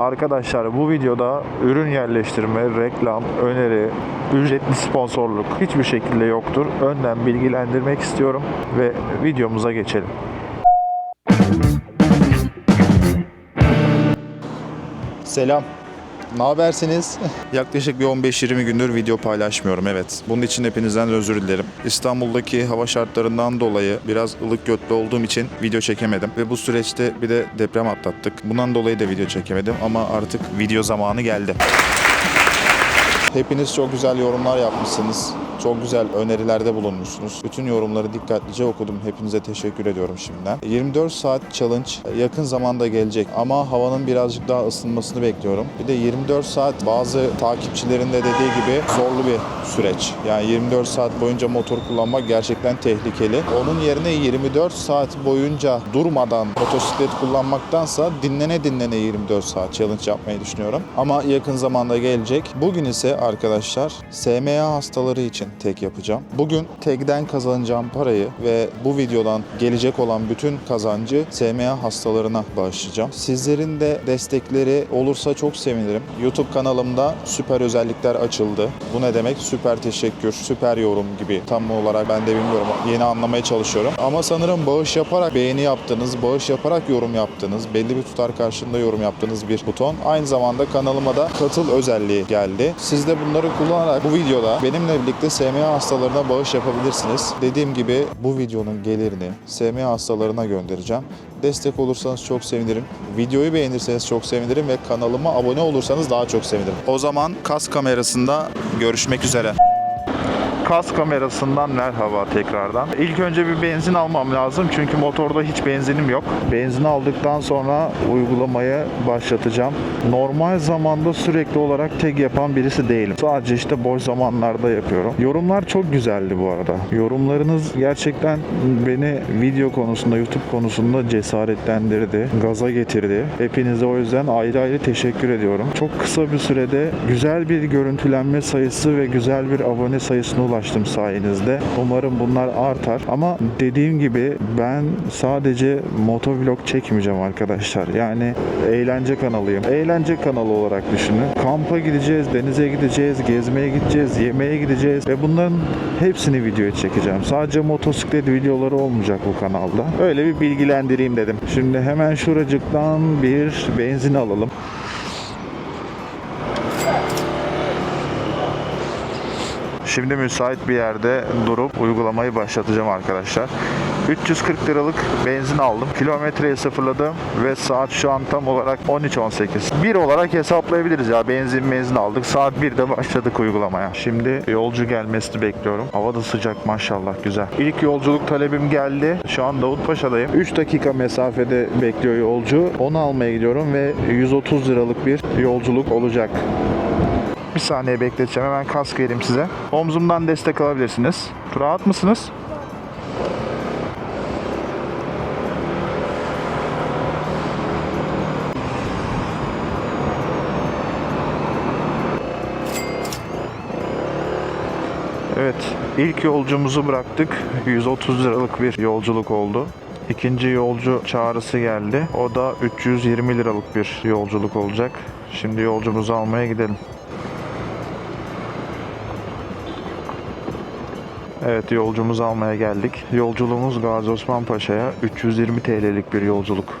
Arkadaşlar bu videoda ürün yerleştirme, reklam, öneri, ücretli sponsorluk hiçbir şekilde yoktur. Önden bilgilendirmek istiyorum ve videomuza geçelim. Selam. Ne habersiniz? Yaklaşık bir 15-20 gündür video paylaşmıyorum evet. Bunun için hepinizden özür dilerim. İstanbul'daki hava şartlarından dolayı biraz ılık götlü olduğum için video çekemedim. Ve bu süreçte bir de deprem atlattık. Bundan dolayı da video çekemedim ama artık video zamanı geldi. Hepiniz çok güzel yorumlar yapmışsınız. Çok güzel önerilerde bulunmuşsunuz. Bütün yorumları dikkatlice okudum. Hepinize teşekkür ediyorum şimdiden. 24 saat challenge yakın zamanda gelecek ama havanın birazcık daha ısınmasını bekliyorum. Bir de 24 saat bazı takipçilerin de dediği gibi zorlu bir süreç. Yani 24 saat boyunca motor kullanmak gerçekten tehlikeli. Onun yerine 24 saat boyunca durmadan motosiklet kullanmaktansa dinlene dinlene 24 saat challenge yapmayı düşünüyorum. Ama yakın zamanda gelecek. Bugün ise arkadaşlar SMA hastaları için tek yapacağım. Bugün tekden kazanacağım parayı ve bu videodan gelecek olan bütün kazancı SMA hastalarına bağışlayacağım. Sizlerin de destekleri olursa çok sevinirim. YouTube kanalımda süper özellikler açıldı. Bu ne demek? Süper teşekkür, süper yorum gibi tam olarak ben de bilmiyorum. Yeni anlamaya çalışıyorum. Ama sanırım bağış yaparak beğeni yaptığınız, bağış yaparak yorum yaptığınız, belli bir tutar karşılığında yorum yaptığınız bir buton. Aynı zamanda kanalıma da katıl özelliği geldi. Siz de bunları kullanarak bu videoda benimle birlikte SMA hastalarına bağış yapabilirsiniz. Dediğim gibi bu videonun gelirini SMA hastalarına göndereceğim. Destek olursanız çok sevinirim. Videoyu beğenirseniz çok sevinirim ve kanalıma abone olursanız daha çok sevinirim. O zaman kas kamerasında görüşmek üzere. Kas kamerasından merhaba tekrardan. İlk önce bir benzin almam lazım çünkü motorda hiç benzinim yok. Benzin aldıktan sonra uygulamayı başlatacağım. Normal zamanda sürekli olarak tek yapan birisi değilim. Sadece işte boş zamanlarda yapıyorum. Yorumlar çok güzeldi bu arada. Yorumlarınız gerçekten beni video konusunda, YouTube konusunda cesaretlendirdi, gaza getirdi. Hepinize o yüzden ayrı ayrı teşekkür ediyorum. Çok kısa bir sürede güzel bir görüntülenme sayısı ve güzel bir abone sayısına ulaştım sayenizde. Umarım bunlar artar. Ama dediğim gibi ben sadece motovlog çekmeyeceğim arkadaşlar. Yani eğlence kanalıyım. Eğlence kanalı olarak düşünün. Kampa gideceğiz, denize gideceğiz, gezmeye gideceğiz, yemeğe gideceğiz ve bunların hepsini videoya çekeceğim. Sadece motosiklet videoları olmayacak bu kanalda. Öyle bir bilgilendireyim dedim. Şimdi hemen şuracıktan bir benzin alalım. Şimdi müsait bir yerde durup uygulamayı başlatacağım arkadaşlar. 340 liralık benzin aldım. Kilometreyi sıfırladım ve saat şu an tam olarak 13.18. 1 olarak hesaplayabiliriz ya. Benzin benzin aldık. Saat 1'de başladık uygulamaya. Şimdi yolcu gelmesini bekliyorum. Hava da sıcak maşallah güzel. İlk yolculuk talebim geldi. Şu an Davutpaşa'dayım. 3 dakika mesafede bekliyor yolcu. Onu almaya gidiyorum ve 130 liralık bir yolculuk olacak. Bir saniye bekleteceğim. Hemen kask vereyim size. Omzumdan destek alabilirsiniz. Rahat mısınız? Evet, ilk yolcumuzu bıraktık. 130 liralık bir yolculuk oldu. İkinci yolcu çağrısı geldi. O da 320 liralık bir yolculuk olacak. Şimdi yolcumuzu almaya gidelim. Evet yolcumuzu almaya geldik. Yolculuğumuz Gazi Osman Paşa'ya 320 TL'lik bir yolculuk.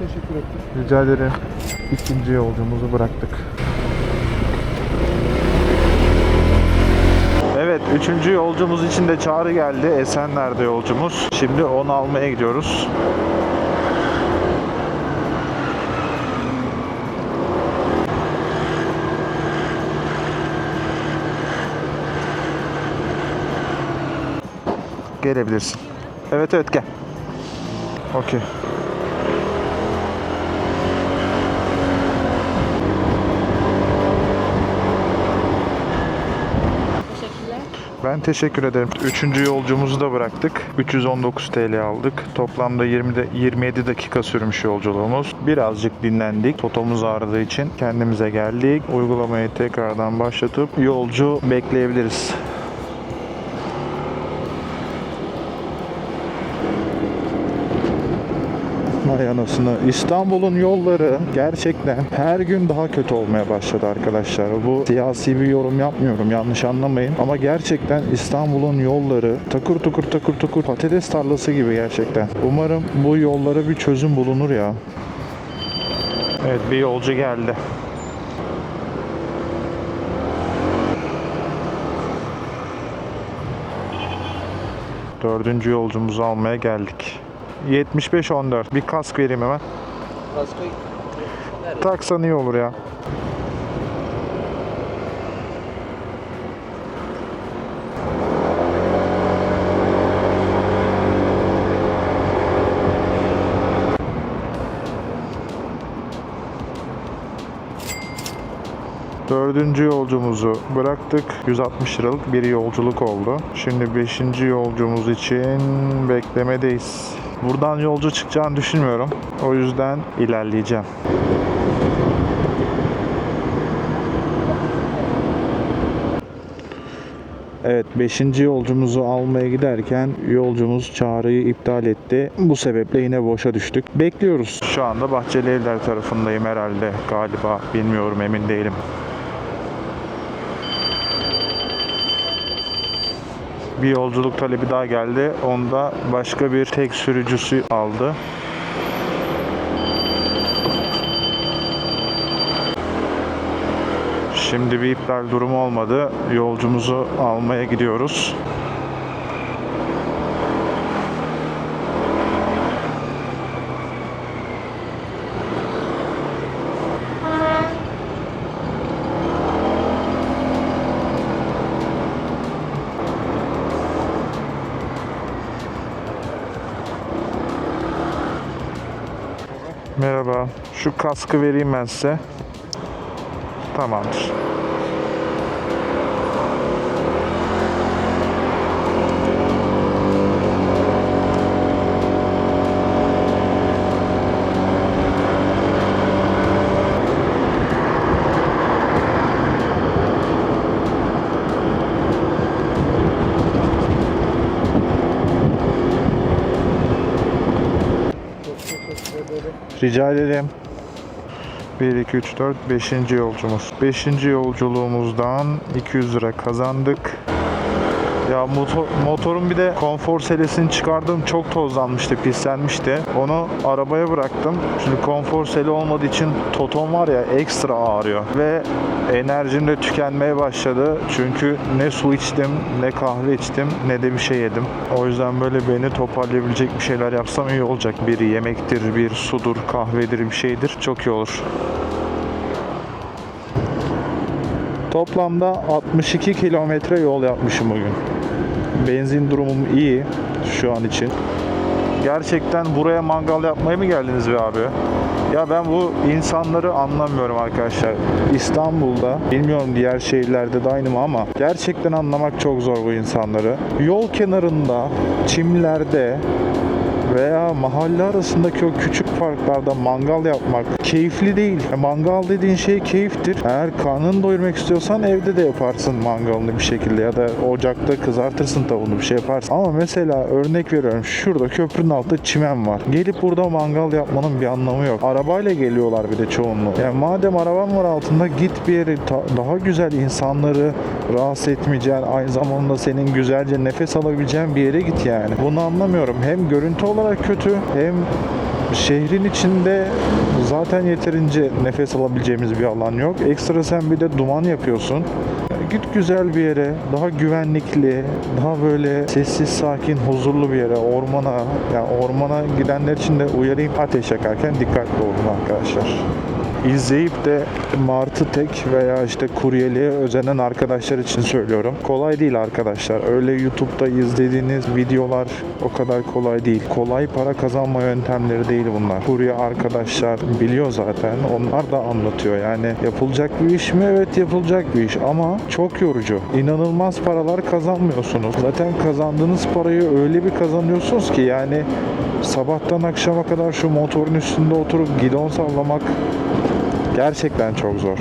Teşekkür ettim. Rica ederim. İkinci yolcumuzu bıraktık. Evet, üçüncü yolcumuz için de çağrı geldi. Esenler'de yolcumuz. Şimdi onu almaya gidiyoruz. Gelebilirsin. Evet evet gel. Okey. Ben teşekkür ederim. Üçüncü yolcumuzu da bıraktık. 319 TL aldık. Toplamda 20 de, 27 dakika sürmüş yolculuğumuz. Birazcık dinlendik. Totomuz ağrıdığı için kendimize geldik. Uygulamayı tekrardan başlatıp yolcu bekleyebiliriz. Vay. İstanbul'un yolları gerçekten her gün daha kötü olmaya başladı arkadaşlar. Bu siyasi bir yorum yapmıyorum yanlış anlamayın. Ama gerçekten İstanbul'un yolları takır tukur takır tukur patates tarlası gibi gerçekten. Umarım bu yollara bir çözüm bulunur ya. Evet bir yolcu geldi. Dördüncü yolcumuzu almaya geldik. 75-14. Bir kask vereyim hemen. Kasko Taksan iyi olur ya. Dördüncü yolcumuzu bıraktık. 160 liralık bir yolculuk oldu. Şimdi beşinci yolcumuz için beklemedeyiz. Buradan yolcu çıkacağını düşünmüyorum. O yüzden ilerleyeceğim. Evet 5. yolcumuzu almaya giderken yolcumuz çağrıyı iptal etti. Bu sebeple yine boşa düştük. Bekliyoruz. Şu anda Bahçeli Evler tarafındayım herhalde. Galiba bilmiyorum emin değilim. Bir yolculuk talebi daha geldi. Onda başka bir tek sürücüsü aldı. Şimdi bir iptal durumu olmadı. Yolcumuzu almaya gidiyoruz. Merhaba. Şu kaskı vereyim ben size. Tamamdır. Rica ederim. 1, 2, 3, 4, 5. yolcumuz. 5. yolculuğumuzdan 200 lira kazandık. Ya motor, motorun bir de konfor selesini çıkardım çok tozlanmıştı, pislenmişti. Onu arabaya bıraktım. Şimdi konfor seli olmadığı için toton var ya ekstra ağrıyor. Ve enerjim de tükenmeye başladı. Çünkü ne su içtim, ne kahve içtim, ne de bir şey yedim. O yüzden böyle beni toparlayabilecek bir şeyler yapsam iyi olacak. Bir yemektir, bir sudur, kahvedir, bir şeydir. Çok iyi olur. Toplamda 62 kilometre yol yapmışım bugün. Benzin durumum iyi şu an için. Gerçekten buraya mangal yapmaya mı geldiniz be abi? Ya ben bu insanları anlamıyorum arkadaşlar. İstanbul'da, bilmiyorum diğer şehirlerde de aynı mı ama gerçekten anlamak çok zor bu insanları. Yol kenarında, çimlerde veya mahalle arasındaki o küçük parklarda mangal yapmak keyifli değil. E, Mangal dediğin şey keyiftir. Eğer karnını doyurmak istiyorsan evde de yaparsın mangalını bir şekilde ya da ocakta kızartırsın tavuğunu bir şey yaparsın. Ama mesela örnek veriyorum şurada köprünün altında çimen var. Gelip burada mangal yapmanın bir anlamı yok. Arabayla geliyorlar bir de çoğunluğu. Yani madem araban var altında git bir yere daha güzel insanları rahatsız etmeyeceğin aynı zamanda senin güzelce nefes alabileceğin bir yere git yani. Bunu anlamıyorum. Hem görüntü olarak kötü hem şehrin içinde zaten yeterince nefes alabileceğimiz bir alan yok. Ekstra sen bir de duman yapıyorsun. Git güzel bir yere, daha güvenlikli, daha böyle sessiz, sakin, huzurlu bir yere, ormana, yani ormana gidenler için de uyarayım ateş yakarken dikkatli olun arkadaşlar. İzleyip de Martı Tek veya işte kuryeliğe özenen arkadaşlar için söylüyorum. Kolay değil arkadaşlar. Öyle YouTube'da izlediğiniz videolar o kadar kolay değil. Kolay para kazanma yöntemleri değil bunlar. Kurye arkadaşlar biliyor zaten. Onlar da anlatıyor. Yani yapılacak bir iş mi? Evet yapılacak bir iş ama çok yorucu. İnanılmaz paralar kazanmıyorsunuz. Zaten kazandığınız parayı öyle bir kazanıyorsunuz ki yani sabahtan akşama kadar şu motorun üstünde oturup gidon sallamak gerçekten çok zor.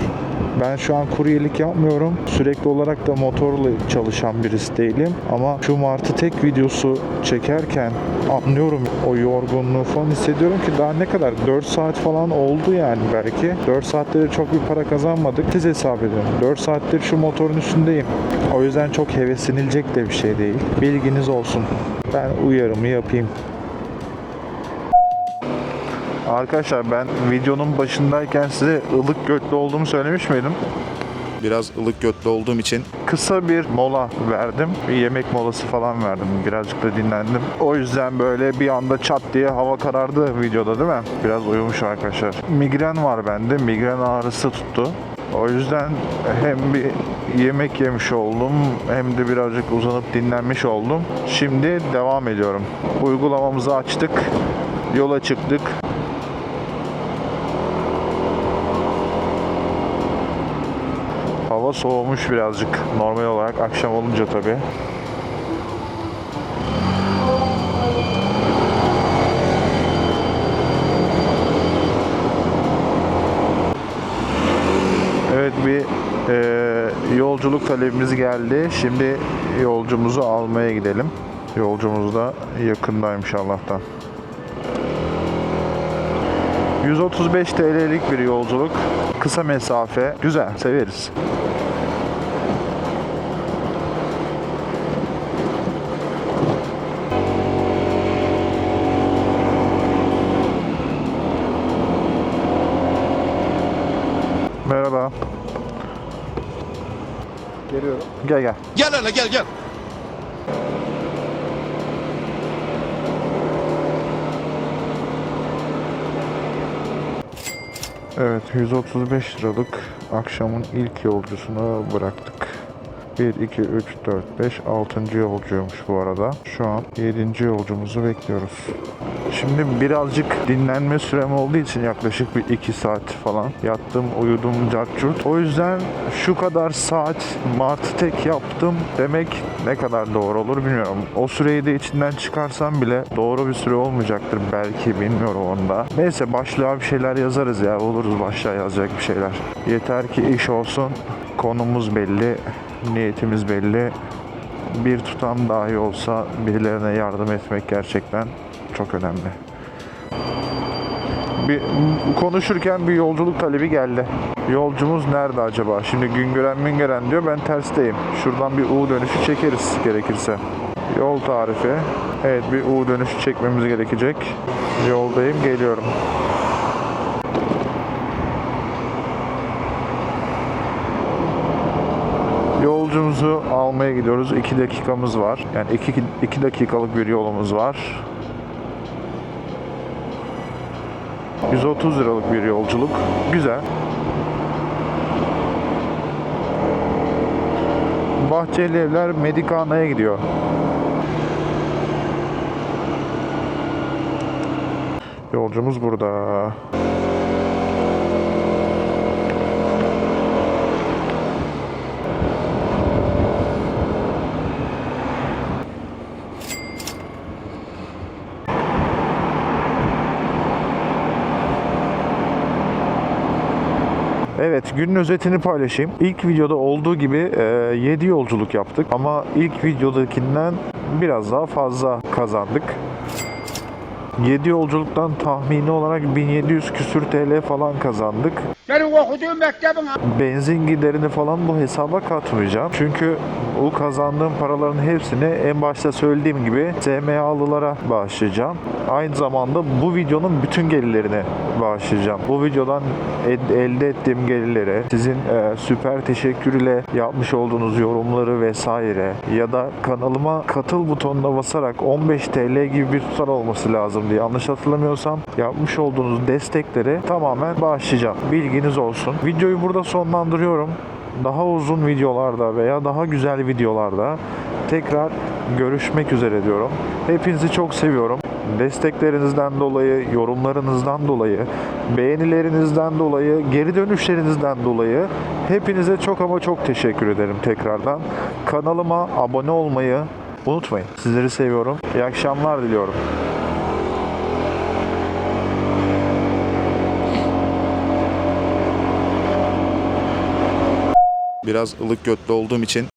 Ben şu an kuryelik yapmıyorum. Sürekli olarak da motorla çalışan birisi değilim. Ama şu Martı Tek videosu çekerken anlıyorum o yorgunluğu falan hissediyorum ki daha ne kadar 4 saat falan oldu yani belki. 4 saatte de çok bir para kazanmadık. Siz hesap edin. 4 saattir şu motorun üstündeyim. O yüzden çok heveslenilecek de bir şey değil. Bilginiz olsun. Ben uyarımı yapayım. Arkadaşlar ben videonun başındayken size ılık götlü olduğumu söylemiş miydim? Biraz ılık götlü olduğum için Kısa bir mola verdim. Bir yemek molası falan verdim. Birazcık da dinlendim. O yüzden böyle bir anda çat diye hava karardı videoda değil mi? Biraz uyumuş arkadaşlar. Migren var bende. Migren ağrısı tuttu. O yüzden hem bir yemek yemiş oldum hem de birazcık uzanıp dinlenmiş oldum. Şimdi devam ediyorum. Uygulamamızı açtık. Yola çıktık. Hava soğumuş birazcık normal olarak akşam olunca tabii. Evet bir e, yolculuk talebimiz geldi. Şimdi yolcumuzu almaya gidelim. Yolcumuz da yakındaymış Allah'tan. 135 TL'lik bir yolculuk. Kısa mesafe. Güzel, severiz. Merhaba. Geliyorum. Gel gel. Gel hele gel gel. Evet 135 liralık akşamın ilk yolcusunu bıraktık. 1, 2, 3, 4, 5, 6. yolcuymuş bu arada. Şu an 7. yolcumuzu bekliyoruz. Şimdi birazcık dinlenme sürem olduğu için yaklaşık bir 2 saat falan yattım, uyudum, cartçurt. O yüzden şu kadar saat martı tek yaptım demek ne kadar doğru olur bilmiyorum. O süreyi de içinden çıkarsam bile doğru bir süre olmayacaktır belki bilmiyorum onda. Neyse başlığa bir şeyler yazarız ya oluruz başlığa yazacak bir şeyler. Yeter ki iş olsun, konumuz belli, niyetimiz belli. Bir tutam dahi olsa birilerine yardım etmek gerçekten çok önemli. Bir konuşurken bir yolculuk talebi geldi. Yolcumuz nerede acaba? Şimdi Güngören Müngören diyor. Ben tersteyim. Şuradan bir U dönüşü çekeriz gerekirse. Yol tarifi. Evet bir U dönüşü çekmemiz gerekecek. Yoldayım geliyorum. Yolcumuzu almaya gidiyoruz. 2 dakikamız var. Yani 2 2 dakikalık bir yolumuz var. 130 liralık bir yolculuk. Güzel. Bahçeli Evler Medikana'ya gidiyor. Yolcumuz burada. Evet günün özetini paylaşayım. İlk videoda olduğu gibi 7 yolculuk yaptık ama ilk videodakinden biraz daha fazla kazandık. 7 yolculuktan tahmini olarak 1700 küsür TL falan kazandık. Senin okuduğun mektebin benzin giderini falan bu hesaba katmayacağım. Çünkü o kazandığım paraların hepsini en başta söylediğim gibi SMA'lılara bağışlayacağım. Aynı zamanda bu videonun bütün gelirlerini bağışlayacağım. Bu videodan elde ettiğim gelirlere sizin e, süper teşekkür ile yapmış olduğunuz yorumları vesaire ya da kanalıma katıl butonuna basarak 15 TL gibi bir tutar olması lazım diye yanlış hatırlamıyorsam yapmış olduğunuz destekleri tamamen bağışlayacağım. Bilginiz olsun. Videoyu burada sonlandırıyorum. Daha uzun videolarda veya daha güzel videolarda tekrar görüşmek üzere diyorum. Hepinizi çok seviyorum. Desteklerinizden dolayı, yorumlarınızdan dolayı, beğenilerinizden dolayı, geri dönüşlerinizden dolayı hepinize çok ama çok teşekkür ederim tekrardan. Kanalıma abone olmayı unutmayın. Sizleri seviyorum. İyi akşamlar diliyorum. Biraz ılık götlü olduğum için